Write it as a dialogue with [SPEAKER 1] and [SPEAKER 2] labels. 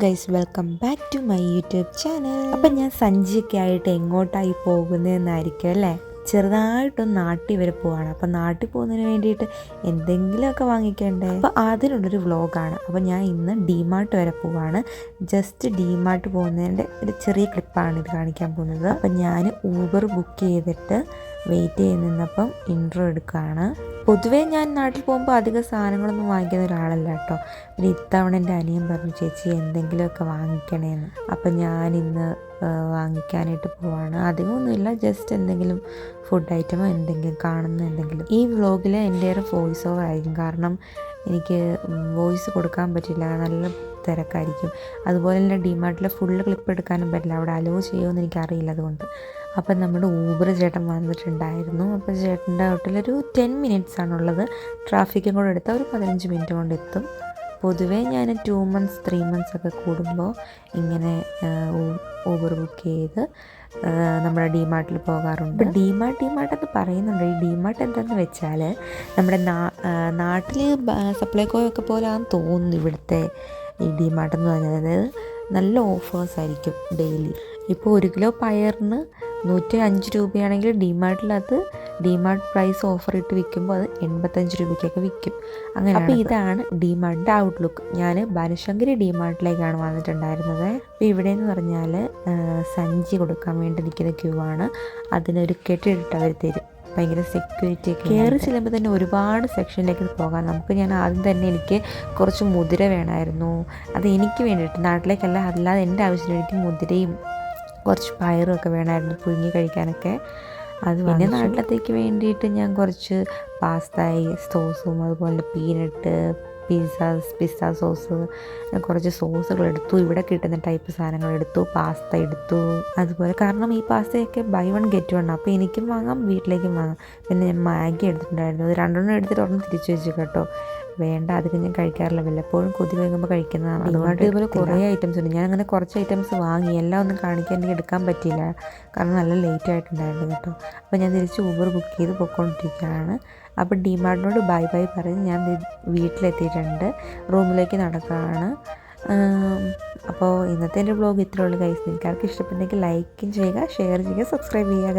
[SPEAKER 1] Guys welcome back to my YouTube channel അപ്പം ഞാൻ സഞ്ചിയൊക്കെ ആയിട്ട് എങ്ങോട്ടായി പോകുന്നതെന്നായിരിക്കും അല്ലേ? ചെറുതായിട്ടൊന്ന് നാട്ടിൽ വരെ പോവാണ്. അപ്പം നാട്ടിൽ പോകുന്നതിന് വേണ്ടിയിട്ട് എന്തെങ്കിലുമൊക്കെ വാങ്ങിക്കണ്ടേ? അപ്പോൾ അതിനുള്ളൊരു വ്ളോഗാണ് അപ്പോൾ ഞാൻ ഇന്ന് ഡിമാർട്ട് വരെ പോവാണ്. ജസ്റ്റ് ഡിമാർട്ട് പോകുന്നതിന്റെ ഒരു ചെറിയ ക്ലിപ്പാണ് ഇത് കാണിക്കാൻ പോകുന്നത്. അപ്പം ഞാൻ ഊബർ ബുക്ക് ചെയ്തിട്ട് വെയിറ്റ് ചെയ്ത് നിന്നപ്പം ഇൻട്രോ എടുക്കുകയാണ്. പൊതുവേ ഞാൻ നാട്ടിൽ പോകുമ്പോൾ അധികം സാധനങ്ങളൊന്നും വാങ്ങിക്കുന്ന ഒരാളല്ല കേട്ടോ. പിന്നെ ഇത്തവണ എന്റെ അനിയൻ പറഞ്ഞു ചേച്ചി എന്തെങ്കിലുമൊക്കെ വാങ്ങിക്കണേന്ന്. അപ്പം ഞാൻ ഇന്ന് വാങ്ങിക്കാനായിട്ട് പോവാണ്. അധികമൊന്നുമില്ല ജസ്റ്റ് എന്തെങ്കിലും ഫുഡ് ഐറ്റമോ എന്തെങ്കിലും കാണുന്ന എന്തെങ്കിലും. ഈ വ്ളോഗിൽ എന്റെ ഒരു വോയിസ് ഓവർ ആയിരിക്കും. കാരണം എനിക്ക് വോയിസ് കൊടുക്കാൻ പറ്റില്ല. നല്ല തിരക്കായിരിക്കും. അതുപോലെ തന്നെ ഡിമാർട്ടിലെ ഫുള്ള് ക്ലിപ്പ് എടുക്കാനും പറ്റില്ല. അവിടെ അലോ ചെയ്യുമെന്ന് എനിക്കറിയില്ല അതുകൊണ്ട്. അപ്പം നമ്മുടെ ഊബർ ചേട്ടൻ വന്നിട്ടുണ്ടായിരുന്നു. അപ്പോൾ ചേട്ടന്റെ ഹോട്ടലൊരു ടെൻ മിനിറ്റ്സ് ആണുള്ളത്. ട്രാഫിക്കും കൂടെ എടുത്താൽ ഒരു പതിനഞ്ച് മിനിറ്റ് കൊണ്ട് എത്തും. പൊതുവേ ഞാൻ ടു മന്ത്സ് ത്രീ മന്ത്സ് ഒക്കെ കൂടുമ്പോൾ ഇങ്ങനെ ഊബർ ബുക്ക് ചെയ്ത് നമ്മുടെ ഡിമാർട്ടിൽ പോകാറുണ്ട്. ഡിമാർട്ട് ഡിമാർട്ട് എന്ന് പറയുന്നുണ്ട്. ഈ ഡിമാർട്ട് എന്താണെന്ന് വെച്ചാൽ നമ്മുടെ നാട്ടിൽ സപ്ലൈകോയൊക്കെ പോലെയാണെന്ന് തോന്നുന്നു ഇവിടുത്തെ ഈ ഡിമാർട്ട് എന്ന് പറഞ്ഞാൽ അതായത് നല്ല ഓഫേഴ്സ് ആയിരിക്കും ഡെയിലി ഇപ്പോൾ ഒരു കിലോ പയറിന് നൂറ്റി അഞ്ച് രൂപയാണെങ്കിൽ ഡിമാർട്ടിൽ അത് ഡിമാർട്ട് പ്രൈസ് ഓഫർ ഇട്ട് വിൽക്കുമ്പോൾ അത് എൺപത്തഞ്ച് രൂപയ്ക്കൊക്കെ വിൽക്കും. അങ്ങനെ അപ്പോൾ ഇതാണ് ഡിമാർട്ടിന്റെ ഔട്ട്ലുക്ക് ഞാൻ ബനശങ്കരി ഡിമാർട്ടിലേക്കാണ് വന്നിട്ടുണ്ടായിരുന്നത്. അപ്പോൾ ഇവിടെ എന്ന് പറഞ്ഞാൽ സഞ്ചി കൊടുക്കാൻ വേണ്ടി നിൽക്കുന്ന ക്യൂ ആണ്. അതിനൊരു കെട്ടിട്ട് അവർ തരും. ഭയങ്കര സെക്യൂരിറ്റി ഒക്കെ കയറി ചെല്ലുമ്പോൾ തന്നെ ഒരുപാട് സെക്ഷനിലേക്ക് പോകാം. നമുക്ക് ഞാൻ ആദ്യം തന്നെ എനിക്ക് കുറച്ച് മുതിര വേണമായിരുന്നു. അത് എനിക്ക് വേണ്ടിയിട്ട് നാട്ടിലേക്കല്ല അല്ലാതെ എന്റെ ആവശ്യത്തിന് എനിക്ക് മുതിരയും കുറച്ച് പയറും ഒക്കെ വേണമായിരുന്നു പുഴുങ്ങി കഴിക്കാനൊക്കെ. അത് പിന്നെ നാട്ടിലത്തേക്ക് വേണ്ടിയിട്ട് ഞാൻ കുറച്ച് പാസ്തായി സോസും അതുപോലെ പീനട്ട് പിസ്സ പിസ്സ സോസ് കുറച്ച് സോസുകൾ എടുത്തു. ഇവിടെ കിട്ടുന്ന ടൈപ്പ് സാധനങ്ങൾ എടുത്തു പാസ്ത എടുത്തു. അതുപോലെ കാരണം ഈ പാസ്തയൊക്കെ ബൈ വൺ ഗെറ്റ് വൺ. അപ്പോൾ എനിക്കും വാങ്ങാം വീട്ടിലേക്കും വാങ്ങാം. പിന്നെ ഞാൻ മാഗി എടുത്തിട്ടുണ്ടായിരുന്നു. അത് രണ്ടെണ്ണം എടുത്തിട്ട് ഒരെണ്ണം തിരിച്ചു വെച്ചു കേട്ടോ. വേണ്ട അധികം ഞാൻ കഴിക്കാറില്ല. വല്ലപ്പോഴും കൊതി വേകുമ്പോൾ കഴിക്കുന്നതാണ്. അതുകൊണ്ട് ഇതുപോലെ കുറേ ഐറ്റംസ് ഉണ്ട്. ഞാൻ അങ്ങനെ കുറച്ച് ഐറ്റംസ് വാങ്ങി. എല്ലാം ഒന്നും കാണിക്കാൻ എനിക്ക് എടുക്കാൻ പറ്റിയില്ല. കാരണം നല്ല ലേറ്റ് ആയിട്ടുണ്ടായിരുന്നു കേട്ടോ. അപ്പോൾ ഞാൻ തിരിച്ച് ഊബർ ബുക്ക് ചെയ്ത് പൊയ്ക്കൊണ്ടിരിക്കുകയാണ്. അപ്പോൾ ഡിമാർട്ടിനോട് ബൈ ബൈ പറഞ്ഞ് ഞാൻ വീട്ടിലെത്തിയിട്ടുണ്ട്. റൂമിലേക്ക് നടക്കുകയാണ്. അപ്പോൾ ഇന്നത്തെ എന്റെ ബ്ലോഗ് ഇത്രയുള്ളൂ ഗൈസ് നിങ്ങൾക്ക് ആർക്കും ഇഷ്ടപ്പെട്ടെങ്കിൽ ലൈക്കും ചെയ്യുക ഷെയർ ചെയ്യുക സബ്സ്ക്രൈബ് ചെയ്യുക.